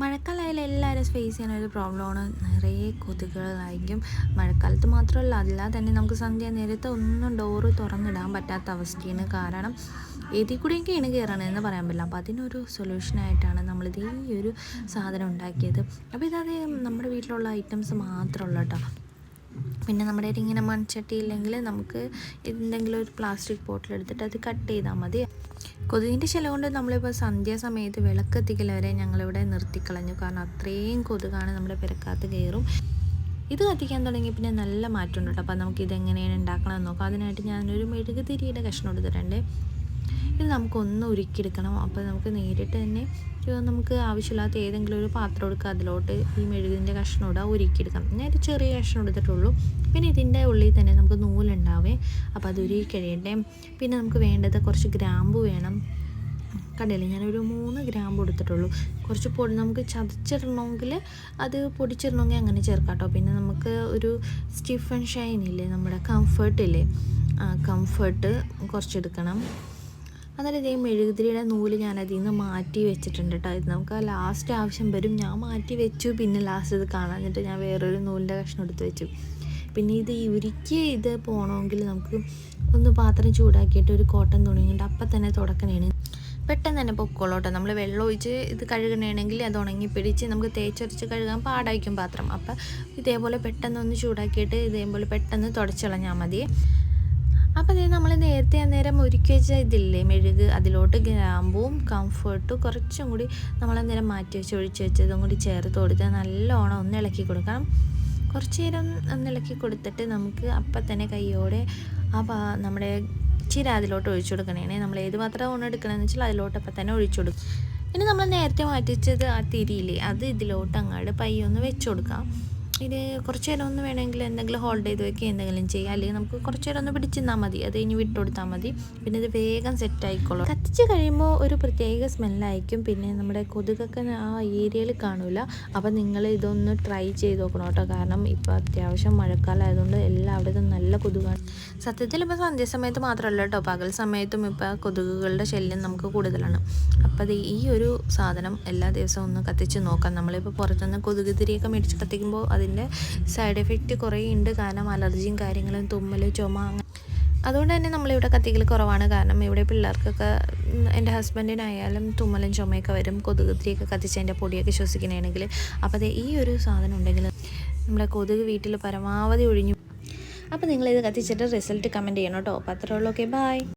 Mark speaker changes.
Speaker 1: മഴക്കാലമായാലും എല്ലാവരും ഫേസ് ചെയ്യുന്ന ഒരു പ്രോബ്ലമാണ് നിറയെ കൊതുകുകളായിരിക്കും മഴക്കാലത്ത് മാത്രമല്ല അല്ലാതെ തന്നെ നമുക്ക് സന്ധ്യ നേരത്തെ ഒന്നും ഡോറ് തുറന്നിടാൻ പറ്റാത്ത അവസ്ഥയാണ് കാരണം ഏതിൽ ഇണ കയറണമെന്ന് പറയാൻ പറ്റില്ല. അപ്പോൾ അതിനൊരു സൊല്യൂഷനായിട്ടാണ് നമ്മളിത് ഈ ഒരു സാധനം ഉണ്ടാക്കിയത്. അപ്പോൾ ഇതത് നമ്മുടെ വീട്ടിലുള്ള ഐറ്റംസ് മാത്രമുള്ള കേട്ടോ. പിന്നെ നമ്മുടെ കയ്യിൽ ഇങ്ങനെ മൺചട്ടി ഇല്ലെങ്കിൽ നമുക്ക് എന്തെങ്കിലും ഒരു പ്ലാസ്റ്റിക് ബോട്ടിൽ എടുത്തിട്ട് അത് കട്ട് ചെയ്താൽ മതി. കൊതുകിന്റെ ചില കൊണ്ട് നമ്മളിപ്പോൾ സന്ധ്യാസമയത്ത് വിളക്കെത്തിക്കൽ വരെ ഞങ്ങളിവിടെ നിർത്തിക്കളഞ്ഞു. കാരണം അത്രയും കൊതുകാണ് നമ്മുടെ പെരക്കകത്ത് കയറും. ഇത് കത്തിക്കാൻ തുടങ്ങി പിന്നെ നല്ല മാറ്റമുണ്ട് കേട്ടോ. അപ്പോൾ നമുക്ക് ഇതെങ്ങനെയാണ് ഉണ്ടാക്കണമെന്ന് നോക്കാം. അതിനായിട്ട് ഞാനൊരു മെഴുകുതിരിയുടെ കഷ്ണം എടുത്തിട്ടുണ്ട്. ഇത് നമുക്കൊന്ന് ഉരുക്കിയെടുക്കണം. അപ്പോൾ നമുക്ക് നേരിട്ട് തന്നെ നമുക്ക് ആവശ്യമില്ലാത്ത ഏതെങ്കിലും ഒരു പാത്രം എടുക്കുക. അതിലോട്ട് ഈ മെഴുകിന്റെ കഷ്ണം ഇടുക ഉരുക്കിയെടുക്കാം ഞാൻ ഒരു ചെറിയ കഷ്ണം എടുത്തിട്ടുള്ളൂ. പിന്നെ ഇതിന്റെ ഉള്ളിൽ തന്നെ നമുക്ക് നൂലുണ്ടാവേ. അപ്പോൾ അത് ഉരുക്കി കഴിയട്ടെ പിന്നെ നമുക്ക് വേണ്ടത് കുറച്ച് ഗ്രാമ്പു വേണം. കണ്ടില്ലേ? ഞാനൊരു മൂന്ന് ഗ്രാമ്പ് എടുത്തിട്ടുള്ളൂ. കുറച്ച് പൊടി നമുക്ക് ചതച്ചിടണമെങ്കിൽ അത് പൊടിച്ചിടണമെങ്കിൽ അങ്ങനെ ചേർക്കാട്ടോ കേട്ടോ. പിന്നെ നമുക്ക് ഒരു സ്റ്റിഫൻ ഷൈൻ ഇല്ലേ? നമ്മുടെ കംഫർട്ട് ഇല്ലേ? കംഫർട്ട് കുറച്ചെടുക്കണം എന്നിട്ട് ഇതേ മെഴുകുതിരിയുടെ നൂൽ ഞാൻ അതിൽ നിന്ന് മാറ്റി വെച്ചിട്ടുണ്ട് കേട്ടോ ഇത് നമുക്ക് ലാസ്റ്റ് ആവശ്യം വരും. ഞാൻ മാറ്റി വെച്ചു. പിന്നെ ലാസ്റ്റ് ഇത് കാണാഞ്ഞിട്ട് ഞാൻ വേറൊരു നൂലിന്റെ കഷ്ണം എടുത്ത് വെച്ചു. പിന്നെ ഇത് ഉരുക്കി ഇത് പോകണമെങ്കിൽ നമുക്ക് ഒന്ന് പാത്രം ചൂടാക്കിയിട്ട് ഒരു കോട്ടൺ തുണി കൊണ്ട് അപ്പം തന്നെ തുടക്കണേണ്. പെട്ടെന്ന് തന്നെ പൊക്കോളോട്ടെ നമ്മൾ വെള്ളം ഒഴിച്ച് ഇത് കഴുകണമെങ്കിൽ അത് ഉണങ്ങി പിടിച്ച് നമുക്ക് തേച്ചൊരച്ച് കഴുകാൻ പാടായിരിക്കും പാത്രം. അപ്പം ഇതേപോലെ പെട്ടെന്ന് ഒന്ന് ചൂടാക്കിയിട്ട് ഇതേപോലെ പെട്ടെന്ന് തുടച്ചിളഞ്ഞാൽ മതി. നേരത്തെ അന്നേരം ഒരുക്കി വെച്ച ഇതില്ലേ? മെഴുക് അതിലോട്ട് ഗ്രാമ്പും കംഫർട്ടും കുറച്ചും കൂടി നമ്മളന്നേരം മാറ്റി വെച്ച് ഒഴിച്ച് വെച്ചതും കൂടി ചേർത്ത് കൊടുത്ത് നല്ലോണം ഒന്ന് ഇളക്കി കൊടുക്കണം. കുറച്ച് നേരം ഒന്ന് ഇളക്കി കൊടുത്തിട്ട് നമുക്ക് അപ്പം തന്നെ കൈയോടെ ആ നമ്മുടെ ചിര അതിലോട്ട് ഒഴിച്ചു കൊടുക്കണേ നമ്മൾ ഏത് പാത്രമാണ് എടുക്കണമെന്ന് വെച്ചാൽ അതിലോട്ട് അപ്പം തന്നെ ഒഴിച്ചു കൊടുക്കും. ഇനി നമ്മൾ നേരത്തെ മാറ്റിച്ചത് ആ തിരിയില്ലേ? അത് ഇതിലോട്ട് അങ്ങോട്ട് പയ്യൊന്ന് വെച്ചു കൊടുക്കാം. ഇത് കുറച്ച് നേരം ഒന്ന് വേണമെങ്കിൽ എന്തെങ്കിലും ഹോൾഡ് ചെയ്ത് വെക്കുക എന്തെങ്കിലും ചെയ്യുക അല്ലെങ്കിൽ നമുക്ക് കുറച്ച് നേരം ഒന്ന് പിടിച്ചിരുന്നാൽ മതി. അത് കഴിഞ്ഞ് വിട്ടുകൊടുത്താൽ മതി. പിന്നെ ഇത് വേഗം സെറ്റ് ആയിക്കോളും. കത്തിച്ച് കഴിയുമ്പോൾ ഒരു പ്രത്യേക സ്മെല്ലായിരിക്കും പിന്നെ നമ്മുടെ കൊതുകൊക്കെ ആ ഏരിയയിൽ കാണൂല. അപ്പോൾ നിങ്ങൾ ഇതൊന്ന് ട്രൈ ചെയ്ത് നോക്കണം കേട്ടോ. കാരണം ഇപ്പോൾ അത്യാവശ്യം മഴക്കാലം ആയതുകൊണ്ട് എല്ലായിടത്തും നല്ല കൊതുകാണ്. സത്യത്തിൽ ഇപ്പോൾ സന്ധ്യാസമയത്ത് മാത്രമല്ല കേട്ടോ. പകൽ സമയത്തും ഇപ്പോൾ കൊതുകുകളുടെ ശല്യം നമുക്ക് കൂടുതലാണ്. അപ്പോൾ അത് ഈ ഒരു സാധനം എല്ലാ ദിവസവും ഒന്ന് കത്തിച്ച് നോക്കാം. നമ്മളിപ്പോൾ പുറത്തുനിന്ന് കൊതുക് തിരിയൊക്കെ മേടിച്ച് കത്തിക്കുമ്പോൾ അതിന്റെ സൈഡ് എഫക്റ്റ് കുറേ ഉണ്ട്. കാരണം അലർജിയും കാര്യങ്ങളും തുമ്മൽ ചുമ അതുകൊണ്ട് തന്നെ നമ്മളിവിടെ കത്തിക്കൽ കുറവാണ്. കാരണം ഇവിടെ പിള്ളേർക്കൊക്കെ എന്റെ ഹസ്ബൻഡിനായാലും തുമ്മലും ചുമയൊക്കെ വരും. കൊതുക് തിരിയൊക്കെ കത്തിച്ച് അതിന്റെ പൊടിയൊക്കെ ശ്വസിക്കണമെങ്കിൽ അപ്പോൾ അത് ഈ ഒരു സാധനം ഉണ്ടെങ്കിൽ നമ്മുടെ കൊതുക് വീട്ടിൽ പരമാവധി ഒഴിഞ്ഞു. അപ്പോൾ നിങ്ങളിത് കത്തിച്ചിട്ട് റിസൾട്ട് കമന്റ് ചെയ്യണം കേട്ടോ. അപ്പോൾ അത്രേ ഉള്ളൂ. Okay bye